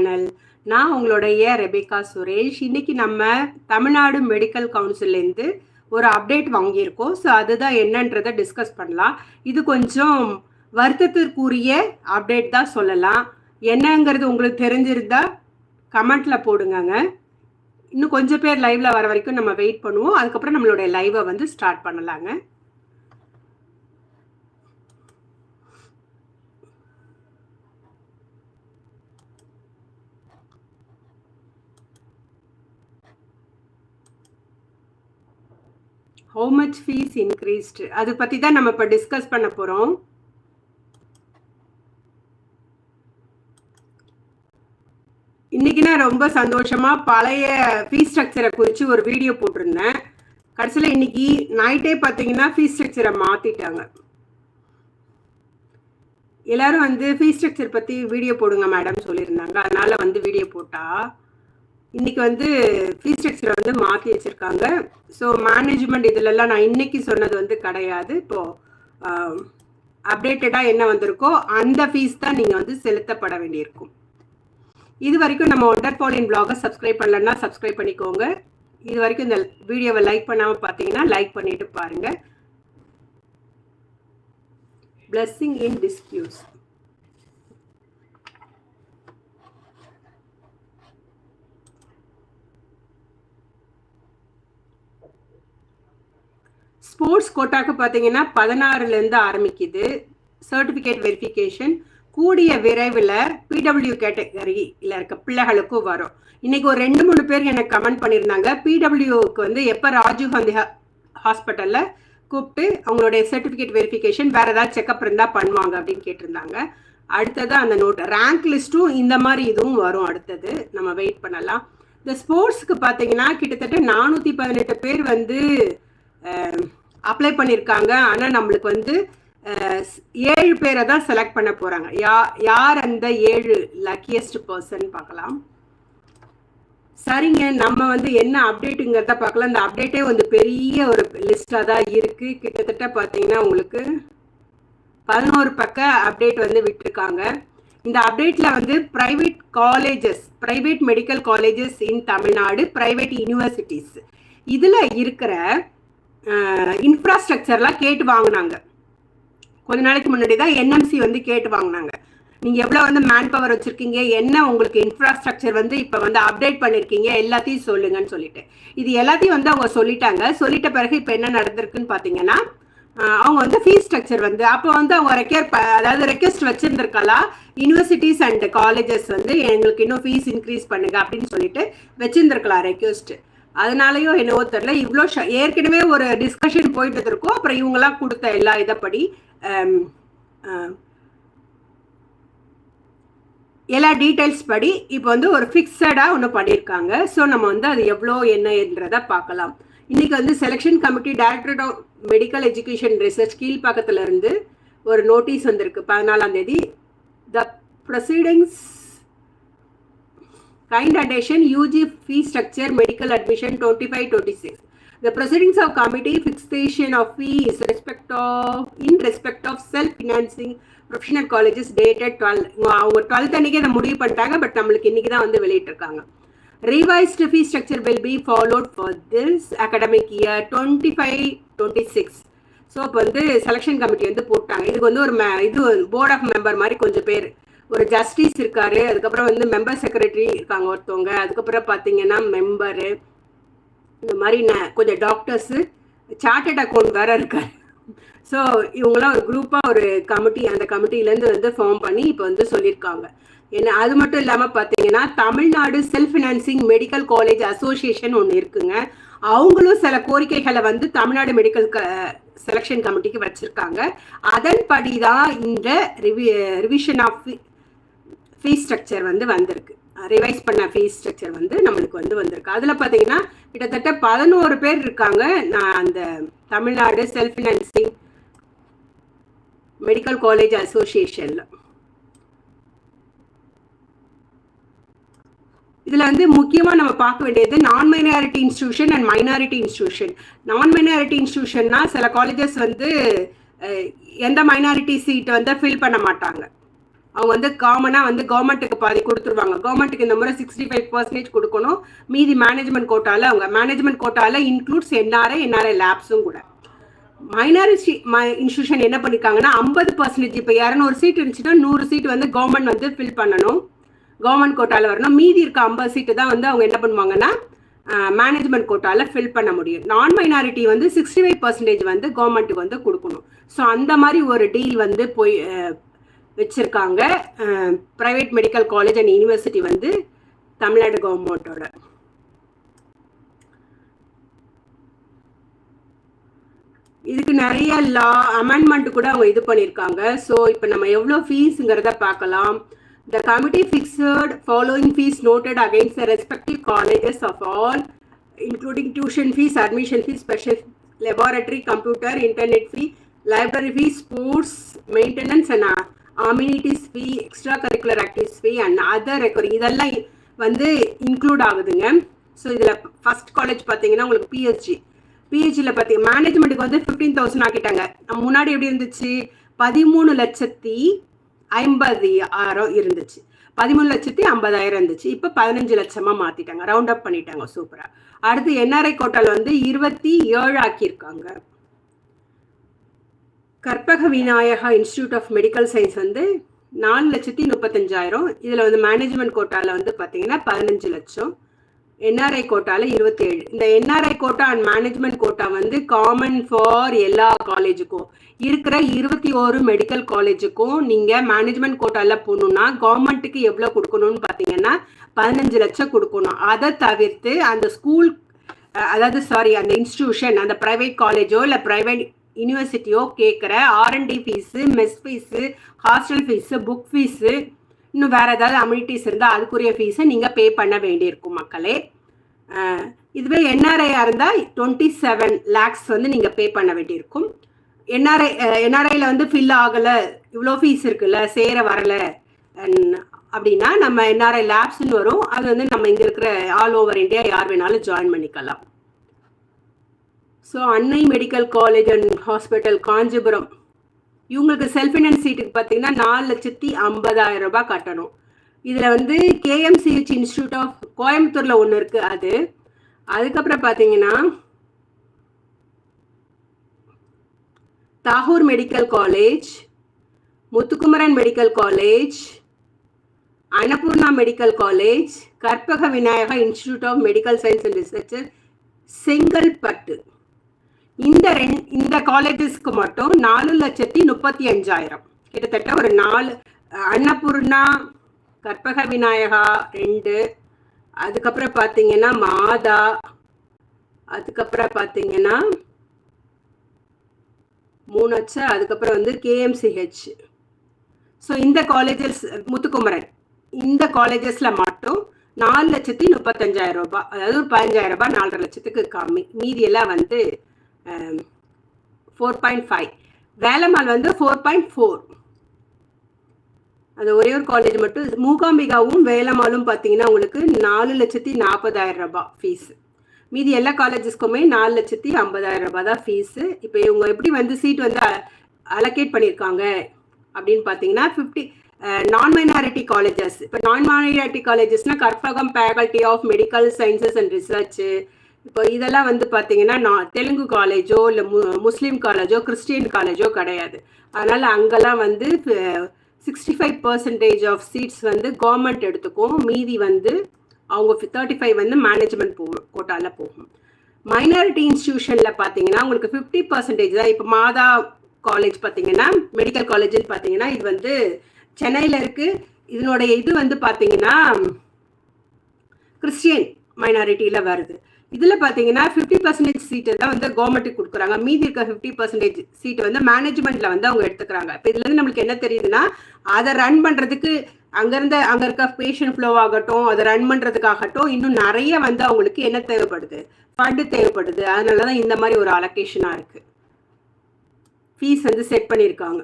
Channel நான் உங்களுடைய Rebecca Suresh. இன்னைக்கு நம்ம தமிழ்நாடு மெடிக்கல் கவுன்சிலேருந்து ஒரு அப்டேட் வாங்கியிருக்கோம். ஸோ அதுதான் என்னன்றதை டிஸ்கஸ் பண்ணலாம். இது கொஞ்சம் வருத்தத்திற்குரிய அப்டேட் தான் சொல்லலாம். என்னங்கிறது உங்களுக்கு தெரிஞ்சிருந்தா கமெண்ட்ல போடுங்கங்க. இன்னும் கொஞ்சம் பேர் லைவ்ல வர வரைக்கும் நம்ம வெயிட் பண்ணுவோம். அதுக்கப்புறம் நம்மளுடைய லைவை வந்து ஸ்டார்ட் பண்ணலாங்க. ஹவு மச் ஃபீஸ் இன்க்ரீஸ்டு அதை பற்றி தான் நம்ம இப்போ டிஸ்கஸ் பண்ண போகிறோம் இன்னைக்கு நான் ரொம்ப சந்தோஷமாக பழைய ஃபீஸ் ஸ்ட்ரக்சரை குறித்து ஒரு வீடியோ போட்டிருந்தேன். கடைசியில் இன்னைக்கு நைட்டே பார்த்தீங்கன்னா ஃபீஸ் ஸ்ட்ரக்சரை மாற்றிட்டாங்க எல்லாரும் வந்து ஃபீஸ் ஸ்ட்ரக்சர் பற்றி வீடியோ போடுங்க மேடம் சொல்லியிருந்தாங்க. அதனால் வந்து வீடியோ போட்டால் இன்னைக்கு வந்து ஃபீஸ் ஸ்ட்ரக்சரை வந்து மாற்றி வச்சுருக்காங்க. ஸோ மேனேஜ்மெண்ட் இதுலலாம் நான் இன்னைக்கு சொன்னது வந்து கிடையாது. இப்போது அப்டேட்டடாக என்ன வந்திருக்கோ அந்த ஃபீஸ் தான் நீங்கள் வந்து செலுத்தப்பட வேண்டியிருக்கும். இது வரைக்கும் நம்ம ஒண்டர் பாலின் பிளாகை சப்ஸ்கிரைப் பண்ணலன்னா சப்ஸ்கிரைப் பண்ணிக்கோங்க. இது வரைக்கும் இந்த வீடியோவை லைக் பண்ணாமல் பார்த்தீங்கன்னா லைக் பண்ணிட்டு பாருங்கள் பிளஸ்ஸிங் இன் டிஸ்பியூஸ் ஸ்போர்ட்ஸ் கோட்டாக்கு பார்த்தீங்கன்னா பதினாறுலேருந்து ஆரம்பிக்குது. சர்டிஃபிகேட் வெரிஃபிகேஷன் கூடிய விரைவில் பிடபிள்யூ கேட்டகரியில் இருக்க பிள்ளைகளுக்கும் வரும். இன்னைக்கு ஒரு ரெண்டு மூணு பேர் எனக்கு கமெண்ட் பண்ணியிருந்தாங்க. பிடபிள்யூக்கு வந்து எப்போ ராஜீவ் காந்தி ஹாஸ்பிட்டலில் கூப்பிட்டு அவங்களுடைய சர்டிஃபிகேட் வெரிஃபிகேஷன் வேறு ஏதாவது செக்அப் இருந்தால் பண்ணுவாங்க அப்படின்னு கேட்டிருந்தாங்க. அடுத்தது அந்த நோட் ரேங்க் லிஸ்ட்டும் இந்த மாதிரி இதுவும் வரும். அடுத்தது நம்ம வெயிட் பண்ணலாம். இந்த ஸ்போர்ட்ஸ்க்கு பார்த்தீங்கன்னா கிட்டத்தட்ட நானூற்றி பதினெட்டு பேர் வந்து அப்ளை பண்ணியிருக்காங்க ஆனால் நம்மளுக்கு வந்து ஏழு பேரை தான் செலக்ட் பண்ண போகிறாங்க யா யார் அந்த ஏழு லக்கியஸ்ட் பர்சன் பார்க்கலாம். சரிங்க நம்ம வந்து என்ன அப்டேட்டுங்கிறத பார்க்கலாம். இந்த அப்டேட்டே வந்து பெரிய ஒரு லிஸ்டாக தான் இருக்குது கிட்டத்தட்ட பார்த்தீங்கன்னா உங்களுக்கு பதினோரு பக்க அப்டேட் வந்து விட்டுருக்காங்க. இந்த அப்டேட்டில் வந்து private colleges private medical colleges in Tamil Nadu private universities இதில் இருக்கிற இன்ஃப்ராஸ்ட்ரக்சர்லாம் கேட்டு வாங்கினாங்க. கொஞ்ச நாளைக்கு முன்னாடி தான் என்எம்சி வந்து கேட்டு வாங்கினாங்க. நீங்கள் எவ்வளோ வந்து மேன் பவர் வச்சுருக்கீங்க? என்ன உங்களுக்கு இன்ஃப்ராஸ்ட்ரக்சர் வந்து இப்போ வந்து அப்டேட் பண்ணியிருக்கீங்க எல்லாத்தையும் சொல்லுங்கன்னு சொல்லிட்டு. இது எல்லாத்தையும் வந்து அவங்க சொல்லிட்டாங்க. சொல்லிட்ட பிறகு இப்போ என்ன நடந்திருக்குன்னு பார்த்தீங்கன்னா அவங்க வந்து ஃபீஸ் ஸ்ட்ரக்சர் வந்து அப்போ வந்து அவங்க ரெக்கேர் அதாவது ரெக்வஸ்ட் வச்சுருந்துருக்கலாம் யூனிவர்சிட்டிஸ் அண்ட் காலேஜஸ் வந்து எங்களுக்கு இன்னும் ஃபீஸ் இன்க்ரீஸ் பண்ணுங்க அப்படின்னு சொல்லிட்டு வச்சுருந்துருக்கலாம் ரெக்வஸ்ட் அதனாலயோ என்னவோ தெரில இவ்வளோ ஏற்கனவே ஒரு டிஸ்கஷன் போயிட்டு இருக்கோம் அப்புறம் இவங்கெல்லாம் கொடுத்த எல்லா இதப்படி எல்லா டீட்டெயில்ஸ் படி இப்போ வந்து ஒரு ஃபிக்ஸடாக ஒன்று பண்ணியிருக்காங்க. ஸோ நம்ம வந்து அது எவ்வளோ என்னன்றதை பார்க்கலாம். இன்னைக்கு வந்து selection committee directorate of medical education research கீழ்ப்பாக்கத்துலேருந்து ஒரு நோட்டீஸ் வந்திருக்கு. பதினாலாம் தேதி. The proceedings kind addition UG fee structure medical admission 25-26. The proceedings of committee fixation of fee is respect of in respect of self-financing professional colleges dated 12 அவங்க twelfth அன்னைக்கு அதை முடிவு பண்ணிட்டாங்க but நம்மளுக்கு இன்னைக்கு தான் வந்து வெளியிட்டிருக்காங்க. Revised fees structure will be followed for this academic year twenty five twenty six so இப்போ வந்து செலெக்ஷன் கமிட்டி வந்து போட்டாங்க. இதுக்கு வந்து ஒரு இது போர்ட் ஆஃப் மெம்பர் மாதிரி கொஞ்சம் பேர் ஒரு ஜஸ்டிஸ் இருக்காரு. அதுக்கப்புறம் வந்து மெம்பர் செக்ரட்டரி இருக்காங்க ஒருத்தவங்க. அதுக்கப்புறம் பார்த்தீங்கன்னா மெம்பரு இந்த மாதிரி கொஞ்சம் டாக்டர்ஸு சார்ட்டட் அக்கௌண்ட் வேற இருக்காரு. ஸோ இவங்களாம் ஒரு குரூப்பாக ஒரு கமிட்டி அந்த கமிட்டிலேருந்து வந்து ஃபார்ம் பண்ணி இப்போ வந்து சொல்லியிருக்காங்க என்ன அது மட்டும் இல்லாமல் பார்த்தீங்கன்னா Tamil Nadu self financing medical college association ஒன்று இருக்குங்க. அவங்களும் சில கோரிக்கைகளை வந்து தமிழ்நாடு மெடிக்கல் க செலெக்ஷன் கமிட்டிக்கு வச்சுருக்காங்க. அதன்படி தான் இந்த ரிவி ரிவிஷன் ஆஃப் ஃபீஸ் ஸ்ட்ரக்சர் வந்து வந்திருக்கு. ரிவைஸ் பண்ண ஃபீஸ் ஸ்ட்ரக்சர் வந்து நம்மளுக்கு வந்து வந்திருக்கு. அதில் பார்த்தீங்கன்னா கிட்டத்தட்ட பதினோரு பேர் இருக்காங்க. நான் அந்த Tamil Nadu self financing medical college அசோசியேஷனில் இதில் வந்து முக்கியமாக நம்ம பார்க்க வேண்டியது non minority institution and minority institution non minority இன்ஸ்டியூஷன்னா சில காலேஜஸ் வந்து எந்த மைனாரிட்டி சீட் வந்து ஃபில் பண்ண மாட்டாங்க. அவங்க வந்து காமனாக வந்து கவர்மெண்ட்டுக்கு பாதி கொடுத்துருவாங்க. கவர்மெண்ட்டுக்கு இந்த முறை சிக்ஸ்டி ஃபைவ் பர்சன்டேஜ் கொடுக்கணும். மீதி மேனேஜ்மெண்ட் கோட்டாவில் அவங்க மேனேஜ்மெண்ட் கோட்டாவில் இன்க்ளூட்ஸ் என்ஆர்ஐ என்ஆர்ஐ லேப்ஸும் கூட. மைனாரிட்டி இன்ஸ்டியூஷன் என்ன பண்ணிருக்காங்கன்னா ஐம்பது பர்சன்டேஜ் இப்போ இரநூறு சீட் இருந்துச்சுன்னா நூறு சீட் வந்து கவர்மெண்ட் வந்து ஃபில் பண்ணணும். கவர்மெண்ட் கோட்டாவில் வரணும். மீதி இருக்க ஐம்பது சீட்டு தான் வந்து அவங்க என்ன பண்ணுவாங்கன்னா மேனேஜ்மெண்ட் கோட்டாவில் ஃபில் பண்ண முடியும். நான் மைனாரிட்டி வந்து சிக்ஸ்டி ஃபைவ் பர்சன்டேஜ் வந்து கவர்மெண்ட்டுக்கு வந்து கொடுக்கணும். ஸோ அந்த மாதிரி ஒரு டீல் வந்து போய் வச்சுருக்காங்க. Private medical college and university வந்து தமிழ்நாடு கவர்மெண்ட்டோட இதுக்கு நிறைய லா அமெண்ட்மெண்ட் கூட அவங்க இது பண்ணியிருக்காங்க. ஸோ இப்போ நம்ம எவ்வளோ ஃபீஸுங்கிறத பார்க்கலாம். The committee fixed following fees noted against the respective colleges of all including tuition fees admission fees special laboratory computer internet fee library fees sports maintenance and amenities fee extra curricular activities fee and other recurring இதெல்லாம் வந்து include ஆகுதுங்க. So இதில் first college பார்த்தீங்கன்னா உங்களுக்கு PhD பிஹெச்சியில் பார்த்தீங்க மேனேஜ்மெண்ட்டுக்கு வந்து fifteen thousand ஆக்கிட்டாங்க. முன்னாடி எப்படி இருந்துச்சு? பதிமூணு லட்சத்தி ஐம்பது ஆயிரம் இருந்துச்சு. பதிமூணு லட்சத்தி ஐம்பதாயிரம் இருந்துச்சு. இப்போ பதினஞ்சு லட்சமாக மாற்றிட்டாங்க ரவுண்ட் அப் பண்ணிட்டாங்க சூப்பராக அடுத்து என்ஆர்ஐ கோட்டால் வந்து இருபத்தி ஏழு ஆக்கியிருக்காங்க. Karpaga Vinayaga institute of medical science வந்து நாலு லட்சத்தி முப்பத்தஞ்சாயிரம். இதில் வந்து மேனேஜ்மெண்ட் கோட்டாவில் வந்து பார்த்தீங்கன்னா பதினஞ்சு லட்சம். என்ஆர்ஐ கோட்டாவில் இருபத்தி ஏழு இந்த NRI quota and management quota வந்து காமன் ஃபார் எல்லா காலேஜுக்கும் இருக்கிற இருபத்தி ஓரு மெடிக்கல் காலேஜுக்கும் நீங்கள் மேனேஜ்மெண்ட் கோட்டாவில் போகணுன்னா கவர்மெண்ட்டுக்கு எவ்வளோ கொடுக்கணும்னு பார்த்தீங்கன்னா பதினஞ்சு லட்சம் கொடுக்கணும். அதை தவிர்த்து அந்த ஸ்கூல் அதாவது சாரி அந்த இன்ஸ்டியூஷன் அந்த ப்ரைவேட் காலேஜோ இல்லை ப்ரைவேட் யூனிவர்சிட்டியோ கேட்குற R and D fees mess fees hostel fees book fees இன்னும் வேறு ஏதாவது அம்யூனிட்டிஸ் இருந்தால் அதுக்குரிய ஃபீஸை நீங்கள் பே பண்ண வேண்டியிருக்கும் மக்களே. இதுவே என்ஆர்ஐயாக இருந்தால் டுவெண்ட்டி செவன் லேக்ஸ் வந்து நீங்கள் பே பண்ண வேண்டியிருக்கும். என்ஆர்ஐ என்ஆர்ஐயில் வந்து ஃபில் ஆகலை இவ்வளோ ஃபீஸ் இருக்குல்ல சேர வரலை அப்படின்னா நம்ம என்ஆர்ஐ லேப்ஸ்ன்னு வரும். அது வந்து நம்ம இங்கே இருக்கிற ஆல் ஓவர் இந்தியா யார் வேணாலும் ஜாயின் பண்ணிக்கலாம். So Annai medical college and hospital Kanchipuram இவங்களுக்கு செல்ஃப் ஃபினான்ஸ் சீட்டுக்கு பார்த்தீங்கன்னா நாலு லட்சத்தி ஐம்பதாயிரம் ரூபாய் கட்டணும். இதில் வந்து கேஎம்சிஹெச் இன்ஸ்டியூட் ஆஃப் கோயம்புத்தூரில் ஒன்று இருக்குது அது. அதுக்கப்புறம் பார்த்தீங்கன்னா Tagore medical college Muthukumaran medical college Annapoorna medical college Karpaga Vinayaga institute of medical science and research Chengalpattu. இந்த ரெண் இந்த காலேஜஸ்க்கு மட்டும் நாலு லட்சத்தி முப்பத்தி அஞ்சாயிரம். கிட்டத்தட்ட ஒரு நாலு அன்னபூர்ணா கற்பக விநாயகா ரெண்டு அதுக்கப்புறம் பார்த்தீங்கன்னா மாதா அதுக்கப்புறம் பார்த்தீங்கன்னா மூணு லட்சம் அதுக்கப்புறம் வந்து கேஎம்சிஹெச் ஸோ இந்த காலேஜஸ் முத்துக்குமரன் இந்த காலேஜஸில் மட்டும் நாலு லட்சத்தி முப்பத்தஞ்சாயிரம் ரூபாய் அதாவது ஒரு பதினஞ்சாயிரம் ரூபாய் நாலரை லட்சத்துக்கு கம்மி. மீதியெல்லாம் வந்து ஃபோர் பாயிண்ட் ஃபைவ் வேலம்மாள் வந்து ஃபோர் பாயிண்ட் ஃபோர் அந்த ஒரே ஒரு காலேஜ் மட்டும். மூகாம்பிகாவும் வேலம்மாளும் பார்த்தீங்கன்னா உங்களுக்கு நாலு லட்சத்தி நாற்பதாயிரம் ரூபாய் ஃபீஸு மீதி எல்லா காலேஜஸ்க்குமே நாலு லட்சத்தி ஐம்பதாயிரம் ரூபாய் தான் ஃபீஸு இப்போ இவங்க எப்படி வந்து சீட் வந்து அலோகேட் பண்ணியிருக்காங்க அப்படின்னு பார்த்தீங்கன்னா ஃபிஃப்டி நான் மைனாரிட்டி காலேஜஸ் இப்போ நான் minority காலேஜஸ்னால் Karpagam faculty of medical sciences and research இப்போ இதெல்லாம் வந்து பார்த்தீங்கன்னா நான் தெலுங்கு காலேஜோ இல்லை மு முஸ்லீம் காலேஜோ கிறிஸ்டியன் காலேஜோ கிடையாது. அதனால் அங்கெல்லாம் வந்து sixty five percentage of seats வந்து கவர்மெண்ட் எடுத்துக்கும். மீதி வந்து அவங்க தேர்ட்டி ஃபைவ் வந்து மேனேஜ்மெண்ட் போ கோட்டாவில் போகும். மைனாரிட்டி இன்ஸ்டியூஷனில் பார்த்தீங்கன்னா உங்களுக்கு ஃபிஃப்டி பர்சன்டேஜ் தான். இப்போ மாதா காலேஜ் பார்த்தீங்கன்னா மெடிக்கல் காலேஜ்னு பார்த்தீங்கன்னா இது வந்து சென்னையில் இருக்குது இதனுடைய இது வந்து பார்த்தீங்கன்னா கிறிஸ்டியன் மைனாரிட்டியில் வருது. இதில் பார்த்தீங்கன்னா ஃபிஃப்டி பர்சன்டேஜ் சீட்டு தான் வந்து கவர்மெண்ட்டுக்கு கொடுக்குறாங்க. மீதி இருக்க ஃபிஃப்டி பர்சன்டேஜ் சீட்டு வந்து மேனேஜ்மெண்ட்டில் வந்து அவங்க எடுத்துக்கிறாங்க. இப்போ இதுலேருந்து நம்மளுக்கு என்ன தெரியுதுன்னா அதை ரன் பண்ணுறதுக்கு அங்கேருந்து அங்கே இருக்க பேஷண்ட் ஃப்ளோ ஆகட்டும் அதை ரன் பண்ணுறதுக்காகட்டும் இன்னும் நிறைய வந்து அவங்களுக்கு என்ன தேவைப்படுது? ஃபண்டு தேவைப்படுது. அதனால தான் இந்த மாதிரி ஒரு அலோகேஷனாக இருக்குது ஃபீஸ் வந்து செட் பண்ணியிருக்காங்க.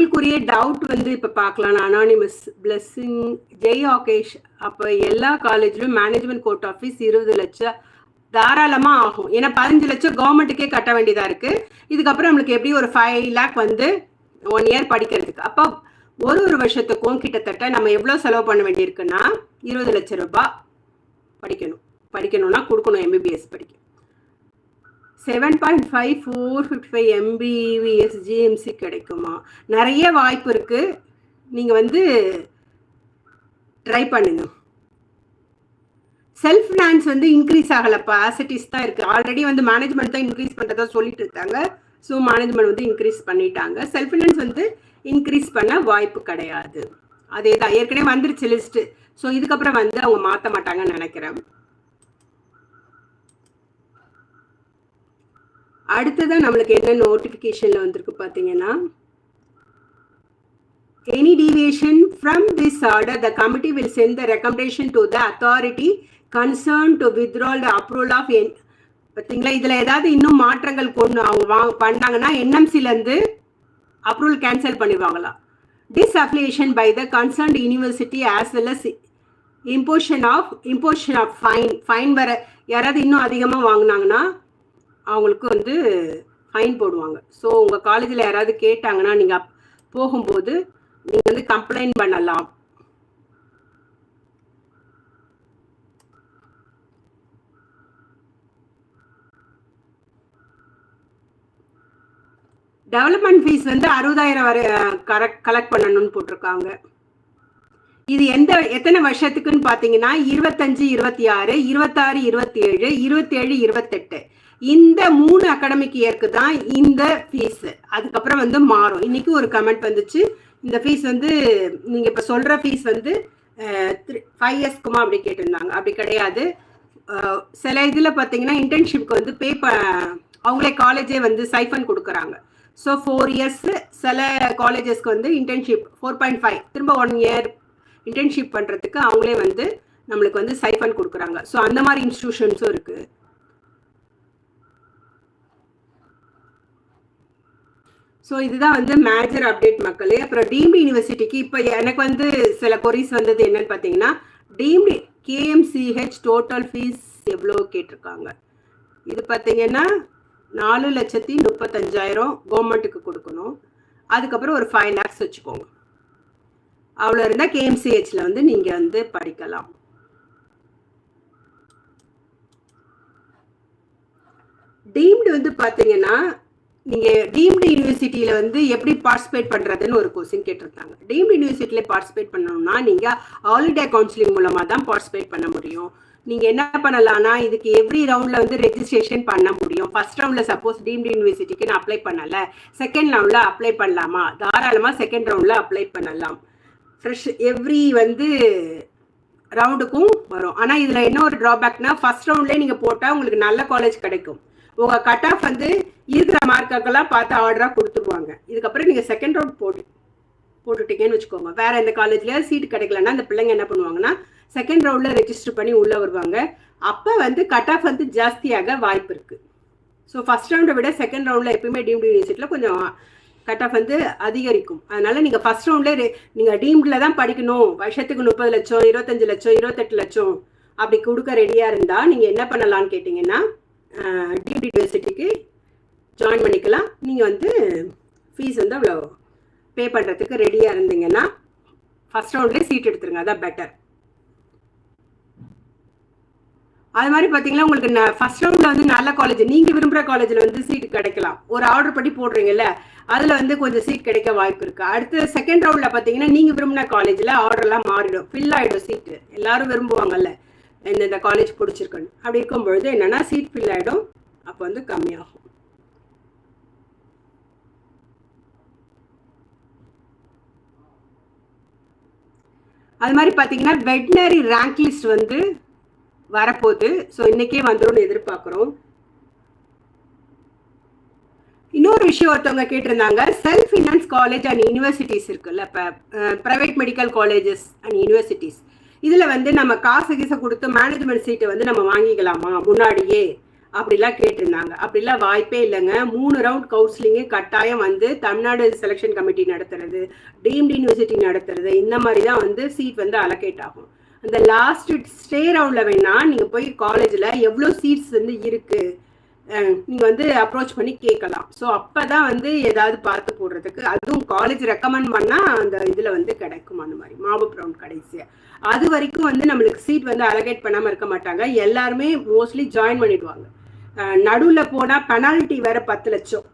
உங்களுக்குரிய டவுட் வந்து இப்போ பார்க்கலாம். Anonymous blessing Jai Akesh. அப்போ எல்லா காலேஜ்லையும் மேனேஜ்மெண்ட் கோர்ட் ஆஃபீஸ் இருபது லட்சம் தாராளமாக ஆகும். ஏன்னா பதினஞ்சு லட்சம் கவர்மெண்ட்டுக்கே கட்ட வேண்டியதாக இருக்குது இதுக்கப்புறம் நம்மளுக்கு எப்படி ஒரு ஃபைவ் லேக் வந்து ஒன் இயர் படிக்கிறதுக்கு. அப்போ ஒரு ஒரு வருஷத்துக்கும் கிட்டத்தட்ட நம்ம எவ்வளோ செலவு பண்ண வேண்டியிருக்குன்னா இருபது லட்சம் ரூபாய் படிக்கணும். படிக்கணும்னா கொடுக்கணும் எம்பிபிஎஸ் படிக்க. Seven point five four fifty five MBBS GMC கிடைக்குமா? நிறைய வாய்ப்பு இருக்குது நீங்கள் வந்து ட்ரை பண்ணுங்க. செல்ஃப் ஃபினான்ஸ் வந்து இன்க்ரீஸ் ஆகலப்பா ஆசிட்டிஸ் தான் இருக்குது ஆல்ரெடி வந்து மேனேஜ்மெண்ட் தான் இன்க்ரீஸ் பண்ணுறதா சொல்லிட்டு இருக்காங்க. ஸோ மேனேஜ்மெண்ட் வந்து இன்க்ரீஸ் பண்ணிட்டாங்க. செல்ஃப் ஃபினான்ஸ் வந்து இன்க்ரீஸ் பண்ண வாய்ப்பு கிடையாது. அதே தான் ஏற்கனவே வந்துருச்சு லிஸ்ட்டு ஸோ இதுக்கப்புறம் வந்து அவங்க மாற்ற மாட்டாங்கன்னு நினைக்கிறேன். அடுத்ததான் நம்மளுக்கு என்ன நோட்டிஃபிகேஷனில் வந்திருக்கு பார்த்தீங்கன்னா any deviation from this order, the committee will send the recommendation to the authority concerned to withdraw the approval of பார்த்தீங்களா இதில் ஏதாவது இன்னும் மாற்றங்கள் கொண்டு அவங்க வா பண்ணாங்கன்னா என்எம்சிலேருந்து approval cancel பண்ணிடுவாங்களா? Disaffiliation by the concerned university as well as imposition of imposition of fine fine வர யாராவது இன்னும் அதிகமாக வாங்கினாங்கன்னா அவங்களுக்கு வந்து ஃபைன் போடுவாங்க. ஸோ உங்கள் காலேஜில் யாராவது கேட்டாங்கன்னா நீங்கள் போகும்போது நீங்கள் வந்து கம்ப்ளைண்ட் பண்ணலாம். டெவலப்மெண்ட் ஃபீஸ் வந்து அறுபதாயிரம் வரை கரெக்ட் கலெக்ட் பண்ணணும்னு போட்டிருக்காங்க. இது எந்த எத்தனை வருஷத்துக்குன்னு பார்த்தீங்கன்னா இருபத்தஞ்சு இருபத்தி ஆறு இருபத்தாறு இருபத்தி ஏழு இருபத்தி ஏழு இருபத்தெட்டு. இந்த மூணு அகாடமிக் இயருக்கு தான் இந்த ஃபீஸ் அதுக்கப்புறம் வந்து மாறும். இன்னைக்கு ஒரு கமெண்ட் வந்துச்சு. இந்த ஃபீஸ் வந்து நீங்கள் இப்போ சொல்கிற ஃபீஸ் வந்து ஃபைவ் இயர்ஸ்க்குமா அப்படி கேட்டிருந்தாங்க. அப்படி கிடையாது. சில இதில் பார்த்தீங்கன்னா இன்டர்ன்ஷிப்க்கு வந்து பே ப அவங்களே காலேஜே வந்து சைஃபன் கொடுக்குறாங்க. ஸோ ஃபோர் இயர்ஸ் சில காலேஜஸ்க்கு வந்து இன்டர்ன்ஷிப் ஃபோர் பாயிண்ட் ஃபைவ் திரும்ப ஒன் இயர் இன்டர்ன்ஷிப் பண்ணுறதுக்கு அவங்களே வந்து நம்மளுக்கு வந்து சைஃபன் கொடுக்குறாங்க. ஸோ அந்த மாதிரி இன்ஸ்டியூஷன்ஸும் இருக்குது ஸோ இதுதான் வந்து மேஜர் அப்டேட் மக்களே. அப்புறம் டீம்டு யூனிவர்சிட்டிக்கு இப்போ எனக்கு வந்து சில கொரிஸ் வந்தது என்னன்னு பார்த்தீங்கன்னா டீம்டு கேஎம்சிஹெச் டோட்டல் ஃபீஸ் எவ்வளோ கேட்டிருக்காங்க? இது பார்த்தீங்கன்னா நாலு லட்சத்தி முப்பத்தஞ்சாயிரம் கவர்மெண்ட்டுக்கு கொடுக்கணும். அதுக்கப்புறம் ஒரு ஃபைவ் லேக்ஸ் வச்சுக்கோங்க. அவ்வளோ இருந்தால் கேஎம்சிஹெச்சில் வந்து நீங்கள் வந்து படிக்கலாம். டீம்டு வந்து பார்த்தீங்கன்னா நீங்கள் டீம்டு யூனிவர்சிட்டியில் வந்து எப்படி பார்ட்டிசிபேட் பண்ணுறதுன்னு ஒரு கொஸ்டின் கேட்டிருக்காங்க டீம்டு யூனிவர்சிட்டியில் பார்ட்டிசிபேட் பண்ணணும்னா நீங்கள் ஹாலிடே கவுன்சிலிங் மூலமாக தான் பார்ட்டிசிபேட் பண்ண முடியும். நீங்கள் என்ன பண்ணலாம்னா இதுக்கு எவ்ரி ரவுண்டில் வந்து ரெஜிஸ்ட்ரேஷன் பண்ண முடியும். ஃபர்ஸ்ட் ரவுண்டில் சப்போஸ் டீம்டு யூனிவர்சிட்டிக்கு நான் அப்ளை பண்ணலை. செகண்ட் ரவுண்டில் அப்ளை பண்ணலாமா? தாராளமாக செகண்ட் ரவுண்டில் அப்ளை பண்ணலாம். ஃப்ரெஷ் எவ்ரி வந்து ரவுண்டுக்கும் வரும். ஆனால் இதில் என்ன ஒரு ட்ராபேக்னா ஃபர்ஸ்ட் ரவுண்ட்லேயே நீங்கள் போட்டால் உங்களுக்கு நல்ல காலேஜ் கிடைக்கும். உங்கள் கட் ஆஃப் வந்து இருக்கிற மார்க்கெல்லாம் பார்த்து ஆர்டராக கொடுத்துருவாங்க. இதுக்கப்புறம் நீங்கள் செகண்ட் ரவுண்ட் போட்டு போட்டுட்டீங்கன்னு வச்சுக்கோங்க. வேற எந்த காலேஜ்லயாவது சீட் கிடைக்கலன்னா அந்த பிள்ளைங்க என்ன பண்ணுவாங்கன்னா செகண்ட் ரவுண்டில் ரெஜிஸ்டர் பண்ணி உள்ளே வருவாங்க. அப்போ வந்து கட் ஆஃப் வந்து ஜாஸ்தியாக வாய்ப்பு இருக்குது ஸோ ஃபர்ஸ்ட் ரவுண்டை விட செகண்ட் ரவுண்டில் எப்பயுமே டீம்டு யூனிவர்சிட்டியில் கொஞ்சம் கட் ஆஃப் வந்து அதிகரிக்கும். அதனால நீங்கள் ஃபர்ஸ்ட் ரவுண்ட்லேயே நீங்கள் டீம்டில் தான் படிக்கணும். வருஷத்துக்கு முப்பது லட்சம் இருபத்தஞ்சு லட்சம் இருபத்தெட்டு லட்சம் அப்படி கொடுக்க ரெடியாக இருந்தால் நீங்கள் என்ன பண்ணலாம்னு கேட்டிங்கன்னா டீம்டு யூனிவர்சிட்டிக்கு ஜாயின் பண்ணிக்கலாம். நீங்கள் வந்து ஃபீஸ் வந்து அவ்வளோ பே பண்ணுறதுக்கு ரெடியாக இருந்தீங்கன்னா ஃபர்ஸ்ட் ரவுண்ட்லேயே சீட் எடுத்துருங்க. அதான் பெட்டர் அது மாதிரி பார்த்தீங்கன்னா உங்களுக்கு ஃபர்ஸ்ட் ரவுண்டில் வந்து நல்ல காலேஜ் நீங்கள் விரும்புகிற காலேஜில் வந்து சீட் கிடைக்கலாம். ஒரு ஆர்டர் படி போடுறீங்கல்ல அதில் வந்து கொஞ்சம் சீட் கிடைக்க வாய்ப்பு இருக்குது அடுத்து செகண்ட் ரவுண்டில் பார்த்தீங்கன்னா நீங்கள் விரும்பின காலேஜில் ஆர்டர்லாம் மாறிடும். ஃபில் ஆகிடும் சீட்டு எல்லாரும் விரும்புவாங்கல்ல. எந்தெந்த காலேஜ் பிடிச்சிருக்குன்னு. அப்படி இருக்கும் பொழுது என்னென்னா சீட் ஃபில் ஆகிடும் அப்போ வந்து கம்மியாகும். அது மாதிரி பார்த்தீங்கன்னா வெட்னரி ரேங்க் லிஸ்ட் வந்து வரப்போகுது. ஸோ இன்னைக்கே வந்துடும் எதிர்பார்க்குறோம். இன்னொரு விஷயம் ஒருத்தவங்க கேட்டிருந்தாங்க self finance college and universities இருக்குல்ல இப்போ private medical colleges and universities இதில் வந்து நம்ம காசு கீசை கொடுத்து மேனேஜ்மெண்ட் சீட்டை வந்து நம்ம வாங்கிக்கலாமா? முன்னாடியே. அப்படிலாம் கேட்டிருந்தாங்க. அப்படிலாம் வாய்ப்பே இல்லைங்க. மூணு ரவுண்ட் கவுன்சிலிங்கு கட்டாயம் வந்து தமிழ்நாடு செலெக்ஷன் கமிட்டி நடத்துறது டீம்டு யூனிவர்சிட்டி நடத்துறது இந்த மாதிரி தான் வந்து சீட் வந்து அலோகேட் ஆகும். அந்த லாஸ்ட் ஸ்டே ரவுண்டில் வேணா நீங்கள் போய் காலேஜில் எவ்வளோ சீட்ஸ் வந்து இருக்குது நீங்கள் வந்து அப்ரோச் பண்ணி கேட்கலாம். ஸோ அப்போ தான் வந்து ஏதாவது பார்த்து போடுறதுக்கு. அதுவும் காலேஜ் ரெக்கமெண்ட் பண்ணால் அந்த இதில் வந்து கிடைக்கும் அந்த மாதிரி. மாவு ப்ரௌன் கடைசியாக அது வரைக்கும் வந்து நம்மளுக்கு சீட் வந்து அலகேட் பண்ணாமல் இருக்க மாட்டாங்க. எல்லாருமே மோஸ்ட்லி ஜாயின் பண்ணிடுவாங்க. நடுவில் போனால் பெனால்ட்டி வேற பத்து லட்சம்.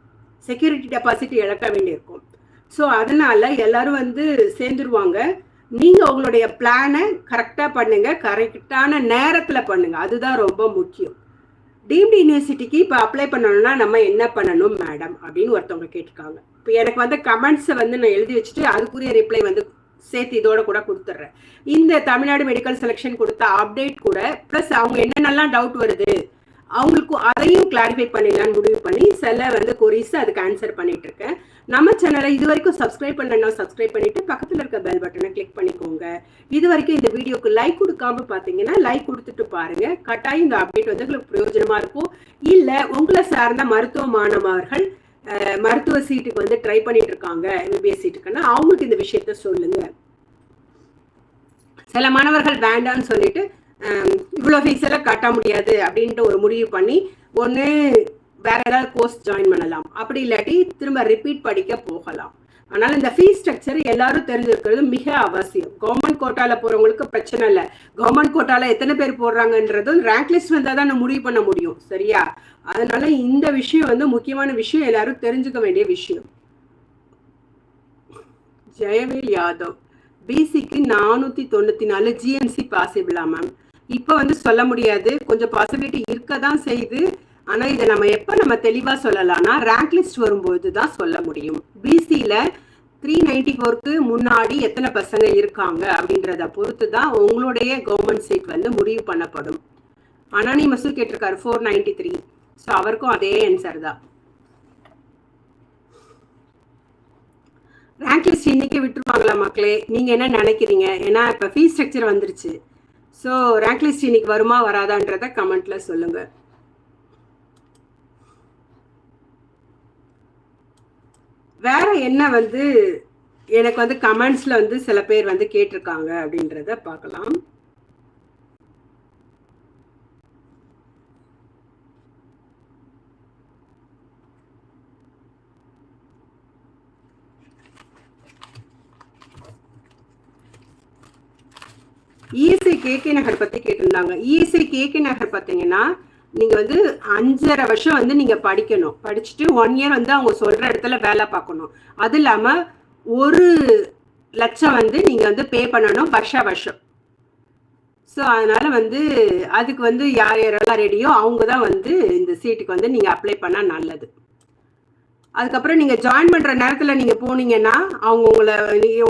செக்யூரிட்டி டெபாசிட் இழக்க வேண்டியிருக்கும். ஸோ அதனால எல்லாரும் வந்து சேர்ந்துருவாங்க. நீங்கள் உங்களுடைய பிளானை கரெக்டாக பண்ணுங்க. கரெக்டான நேரத்தில் பண்ணுங்க. அதுதான் ரொம்ப முக்கியம். டீம்டு யூனிவர்சிட்டிக்கு இப்போ அப்ளை பண்ணணும்னா நம்ம என்ன பண்ணணும் மேடம் அப்படின்னு ஒருத்தவங்க கேட்டிருக்காங்க. இப்போ எனக்கு வந்து கமெண்ட்ஸை வந்து நான் எழுதி வச்சுட்டு அதுக்குரிய ரிப்ளை வந்து சேர்த்து இதோட கூட கொடுத்துட்றேன். இந்த தமிழ்நாடு மெடிக்கல் செலெக்ஷன் கொடுத்த அப்டேட் கூட ப்ளஸ் அவங்க என்னென்னலாம் டவுட் வருது அவங்களுக்கும் அதையும் கிளாரிஃபை பண்ணிடலான்னு முடிவு பண்ணி சில வந்து கொரிஸ் அதுக்கு ஆன்சர் பண்ணிட்டு இருக்கேன். நம்ம சேனலை இது வரைக்கும் சப்ஸ்கிரைப் பண்ணலன்னா சப்ஸ்கிரைப் பண்ணிட்டு பக்கத்தில் இருக்க பெல் பட்டனை கிளிக் பண்ணிக்கோங்க. இது வரைக்கும் இந்த வீடியோக்கு லைக் கொடுக்காம பார்த்தீங்கன்னா லைக் கொடுத்துட்டு பாருங்க. கட்டாயம் இந்த அப்டேட் வந்து உங்களுக்கு பிரயோஜனமா இருக்கும். இல்லை உங்களை சார்ந்த மருத்துவ மாணவர்கள் மருத்துவ சீட்டுக்கு வந்து ட்ரை பண்ணிட்டு இருக்காங்க எம்பிபிஎஸ் சீட்டுக்குன்னா அவங்களுக்கு இந்த விஷயத்த சொல்லுங்க. சில மாணவர்கள் வேண்டான்னு சொல்லிட்டு இவ்வளோ ஃபீஸ் எல்லாம் கட்ட முடியாது அப்படின்ட்டு ஒரு முடிவு பண்ணி ஒன்று வேற ஏதாவது கோர்ஸ் ஜாயின் பண்ணலாம். அப்படி இல்லாட்டி திரும்ப ரிப்பீட் படிக்க போகலாம். ஆனால் இந்த ஃபீஸ் ஸ்ட்ரக்சர் எல்லாரும் தெரிஞ்சிருக்கிறது மிக அவசியம். கவர்மெண்ட் கோட்டால போறவங்களுக்கு பிரச்சனை இல்லை. கவர்மெண்ட் கோட்டால எத்தனை பேர் போடுறாங்கன்றதும் ரேங்க் லிஸ்ட் வந்தால் தான் முடிவு பண்ண முடியும். சரியா? அதனால இந்த விஷயம் வந்து முக்கியமான விஷயம். எல்லாரும் தெரிஞ்சுக்க வேண்டிய விஷயம். ஜெயவேல் யாதவ். பிசிக்கு நானூத்தி தொண்ணூத்தி நாலு ஜிஎம்சி பாசிபிளா மேம் இப்போ வந்து சொல்ல முடியாது. கொஞ்சம் பாசிபிலிட்டி இருக்க தான் செய்யுது ஆனால் இதை நம்ம எப்போ நம்ம தெளிவாக சொல்லலாம்னா ரேங்க் லிஸ்ட் வரும்போது தான் சொல்ல முடியும். பிசியில் த்ரீ நைன்டி ஃபோருக்கு முன்னாடி எத்தனை பசங்க இருக்காங்க அப்படின்றத பொறுத்து தான் உங்களுடைய கவர்மெண்ட் சீட் வந்து முடிவு பண்ணப்படும். அனானிமஸும் கேட்டிருக்காரு ஃபோர் நைன்டி த்ரீ ஸோ அவருக்கும் அதே ஆன்சர் தான். ரேங்க் லிஸ்ட் இன்னைக்கு விட்டுருவாங்களா மக்களே? நீங்கள் என்ன நினைக்கிறீங்க? ஏன்னா இப்போ ஃபீஸ் ஸ்ட்ரக்சர் வந்துருச்சு. ஸோ ரேங்க் லிஸ்ட் இன்னைக்கு வருமா வராதான்றத கமெண்ட்ல சொல்லுங்கள் வேற என்ன வந்து எனக்கு வந்து கமெண்ட்ஸ்ல வந்து சில பேர் வந்து கேட்டிருக்காங்க அப்படின்றத பார்க்கலாம். கே கே நகர் பத்தி கேட்டிருந்தாங்க. இசை கே கே நகர் பார்த்தீங்கன்னா நீங்கள் வந்து அஞ்சரை வருஷம் வந்து நீங்கள் படிக்கணும். படிச்சுட்டு ஒன் இயர் வந்து அவங்க சொல்கிற இடத்துல வேலை பார்க்கணும். அது இல்லாமல் ஒரு லட்சம் வந்து நீங்கள் வந்து பே பண்ணணும் வருஷ வருஷம். ஸோ அதனால் வந்து அதுக்கு வந்து யார் யாரெல்லாம் ரெடியோ அவங்க தான் வந்து இந்த சீட்டுக்கு வந்து நீங்கள் அப்ளை பண்ணால் நல்லது. அதுக்கப்புறம் நீங்கள் ஜாயின் பண்ணுற நேரத்தில் நீங்கள் போனீங்கன்னா அவங்க உங்களை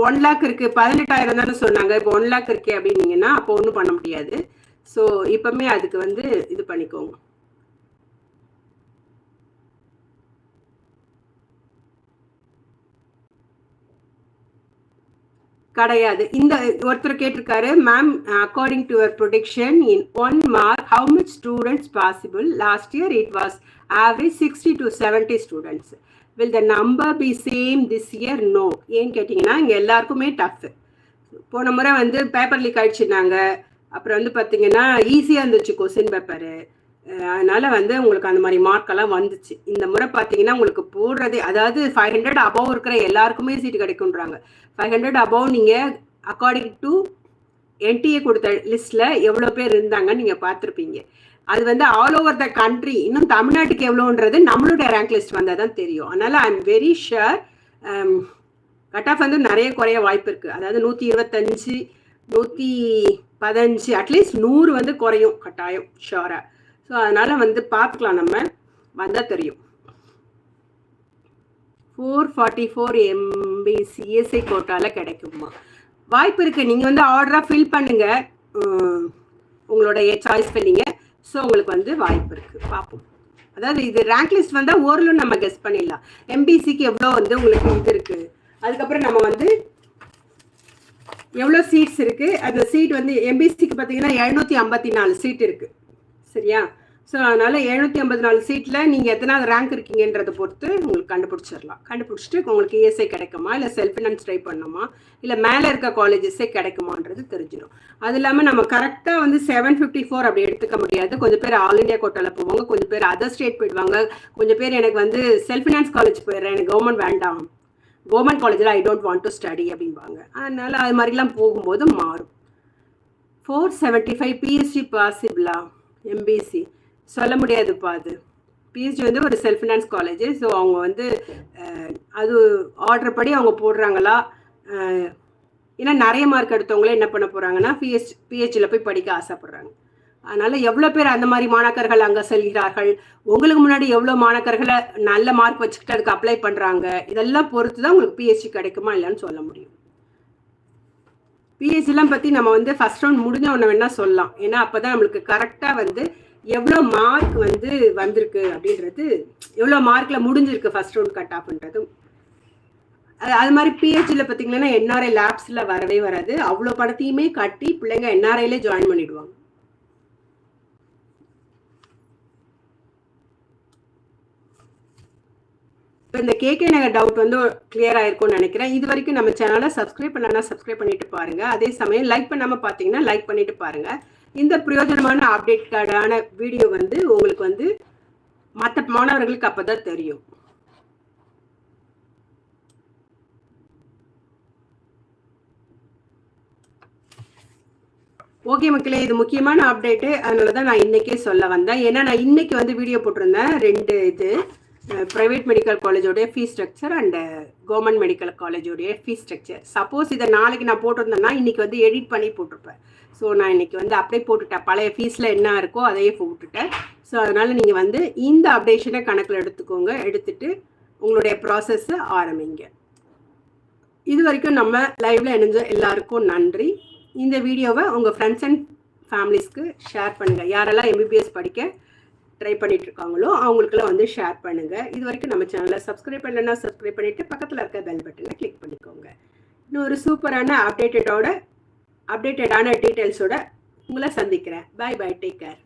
ஒன் லேக் இருக்குது பதினெட்டாயிரம் தானே சொன்னாங்க இப்போ ஒன் லேக் இருக்கே அப்படின்னீங்கன்னா அப்போ ஒன்றும் பண்ண முடியாது. ஸோ இப்போமே அதுக்கு வந்து இது பண்ணிக்கோங்க. கிடையாது. இந்த ஒருத்தர் கேட்டிருக்காரு ma'am according to your prediction in one mark how much students possible last year it was average sixty to seventy students will the number be same this year no ஏன்னு கேட்டிங்கன்னா இங்கே எல்லாருக்குமே டஃப் போன முறை வந்து பேப்பர் லீக் ஆயிடுச்சுனாங்க அப்புறம் வந்து பார்த்தீங்கன்னா ஈஸியாக இருந்துச்சு கொஸ்டின் பேப்பரு அதனால் வந்து உங்களுக்கு அந்த மாதிரி மார்க்கெல்லாம் வந்துச்சு. இந்த முறை பார்த்தீங்கன்னா உங்களுக்கு போடுறதே அதாவது ஃபைவ் ஹண்ட்ரட் அபவ் இருக்கிற எல்லாருக்குமே சீட்டு கிடைக்குன்றாங்க ஃபைவ் ஹண்ட்ரட் அபவ் நீங்கள் அக்கார்டிங் டு என்டிஏ கொடுத்த லிஸ்ட்டில் எவ்வளோ பேர் இருந்தாங்கன்னு நீங்கள் பார்த்துருப்பீங்க. அது வந்து ஆல் ஓவர் த கண்ட்ரி இன்னும் தமிழ்நாட்டுக்கு எவ்வளோன்றது நம்மளுடைய ரேங்க் லிஸ்ட் வந்தால் தான் தெரியும். அதனால் I am very sure cut off வந்து நிறைய குறைய வாய்ப்பு இருக்குது அதாவது நூற்றி இருபத்தஞ்சு நூற்றி பதினஞ்சு அட்லீஸ்ட் நூறு வந்து குறையும் கட்டாயம் ஷோராக ஸோ அதனால் வந்து பார்த்துக்கலாம் நம்ம. வந்தால் தெரியும். Four forty four MB CSI கோட்டாவில் கிடைக்குமா? வாய்ப்பு இருக்குது நீங்கள் வந்து ஆர்டராக ஃபில் பண்ணுங்கள் உங்களுடைய சாய்ஸ் பண்ணிங்க ஸோ உங்களுக்கு வந்து வாய்ப்பு இருக்குது பார்ப்போம். அதாவது இது ரேங்க் லிஸ்ட் வந்தால் ஓரளவு நம்ம கெஸ் பண்ணிடலாம். எம்பிசிக்கு எவ்வளோ வந்து உங்களுக்கு இது இருக்குது அதுக்கப்புறம் நம்ம வந்து எவ்வளோ சீட்ஸ் இருக்குது அந்த சீட் வந்து எம்பிசிக்கு பார்த்தீங்கன்னா எழுநூற்றி ஐம்பத்தி நாலு சீட் இருக்குது சரியா? ஸோ அதனால் எழுநூற்றி ஐம்பது நாலு சீட்டில் நீங்கள் எத்தனாவது ரேங்க் இருக்கீங்கன்றதை பொறுத்து உங்களுக்கு கண்டுபிடிச்சிடலாம். கண்டுபிடிச்சிட்டு உங்களுக்கு இஎஸ்ஐ கிடைக்குமா? இல்லை செல்ஃப் ஃபினான்ஸ் ட்ரை பண்ணணுமா இல்லை மேலே இருக்க காலேஜஸே கிடைக்குமான்றது தெரிஞ்சிடும். அது இல்லாமல் நம்ம கரெக்டாக வந்து செவன் ஃபிஃப்டி ஃபோர் அப்படி எடுத்துக்க முடியாது. கொஞ்சம் பேர் ஆல் இண்டியா கோட்டாவில் போவாங்க கொஞ்சம் பேர் அதர் ஸ்டேட் போயிடுவாங்க. கொஞ்சம் பேர் எனக்கு வந்து செல்ஃப் ஃபினான்ஸ் காலேஜ் போயிடுறேன் எனக்கு கவர்மெண்ட் வேண்டாம். கவர்மெண்ட் காலேஜில் I don't want to study அப்படிம்பாங்க. அதனால் அது மாதிரிலாம் போகும்போது மாறும். ஃபோர் செவன்ட்டி ஃபைவ் பிஎஸ்சி பாசிபிளா எம்பிசி சொல்ல முடியாதுப்பா அது. பிஎஸ்சி வந்து ஒரு செல்ஃப் ஃபினான்ஸ் காலேஜ் ஸோ அவங்க வந்து அது ஆர்டர் படி அவங்க போடுறாங்களா? ஏன்னா நிறைய மார்க் எடுத்தவங்களே என்ன பண்ண போகிறாங்கன்னா பிஹெச் பிஹெச்சியில் போய் படிக்க ஆசைப்படுறாங்க. அதனால் எவ்வளோ பேர் அந்த மாதிரி மாணாக்கர்கள் அங்கே செல்கிறார்கள்? உங்களுக்கு முன்னாடி எவ்வளோ மாணாக்கர்களை நல்ல மார்க் வச்சுக்கிட்டு அதுக்கு அப்ளை பண்ணுறாங்க இதெல்லாம் பொறுத்து தான் உங்களுக்கு பிஎஸ்சி கிடைக்குமா இல்லைன்னு சொல்ல முடியும். பிஹெச்சிலாம் பற்றி நம்ம வந்து ஃபஸ்ட் ரவுண்ட் முடிஞ்ச ஒன்று வேணால் சொல்லலாம். ஏன்னா அப்போ தான் நம்மளுக்கு கரெக்டாக வந்து எவ்வளோ மார்க் வந்து வந்திருக்கு அப்படின்றது எவ்வளோ மார்க்கில் முடிஞ்சிருக்கு ஃபஸ்ட் ரவுண்ட் கட் ஆஃப்ன்றதும் அது அது மாதிரி பிஹெச்சில் பார்த்தீங்கன்னா என்ஆர்ஐ லேப்ஸில் வரவே வராது. அவ்வளோ படத்தையுமே கட்டி பிள்ளைங்க என்ஆர்ஐலே ஜாயின் பண்ணிடுவாங்க. இந்த கேகே நகர் டவுட் வந்து கிளியர் ஆயிருக்கும்னு நினைக்கிறேன். இது வரைக்கும் நம்ம சேனலை சப்ஸ்கிரைப் பண்ணலன்னா சப்ஸ்கிரைப் பண்ணிட்டு பாருங்க. அதே சமயம் லைக் பண்ணாம பாத்தீங்கன்னா லைக் பண்ணிட்டு பாருங்க. இந்த பிரயோஜனமான அப்டேட் வீடியோ வந்து உங்களுக்கு வந்து மற்ற மாணவர்களுக்கு அப்பதான் தெரியும். ஓகே மக்களே இது முக்கியமான அப்டேட்டு அதனால தான் நான் இன்னைக்கே சொல்ல வந்தேன். ஏன்னா நான் இன்னைக்கு வந்து வீடியோ போட்டிருந்தேன். ரெண்டு இது. Private medical காலேஜோடைய fees structure and government medical காலேஜோடைய fees structure suppose இதை நாளைக்கு நான் போட்டிருந்தேன்னா இன்றைக்கி வந்து எடிட் பண்ணி போட்டிருப்பேன். ஸோ நான் இன்றைக்கி வந்து அப்படியே போட்டுட்டேன். பழைய ஃபீஸில் என்ன இருக்கோ அதையே போட்டுட்டேன். ஸோ அதனால் நீங்கள் வந்து இந்த அப்டேஷனை கணக்கில் எடுத்துக்கோங்க. எடுத்துட்டு உங்களுடைய ப்ராசஸ்ஸை ஆரம்பிங்க. இது வரைக்கும் நம்ம லைவில் இணைஞ்ச எல்லாருக்கும் நன்றி. இந்த வீடியோவை உங்கள் ஃப்ரெண்ட்ஸ் அண்ட் ஃபேமிலிஸ்க்கு ஷேர் பண்ணுங்கள் யாரெல்லாம் எம்பிபிஎஸ் படிக்க ட்ரை பண்ணிட்டு இருக்காங்களோ அவங்களுக்குலாம் வந்து ஷேர் பண்ணுங்கள் இது வரைக்கும் நம்ம சேனலை சப்ஸ்கிரைப் பண்ணலன்னா சப்ஸ்கிரைப் பண்ணிவிட்டு பக்கத்தில் இருக்க பெல் பட்டனை கிளிக் பண்ணிக்கோங்க. இன்னொரு சூப்பரான அப்டேட்டடோட அப்டேட்டடான டீட்டெயில்ஸோட உங்களை சந்திக்கிறேன். பாய் பாய் டேக் கேர்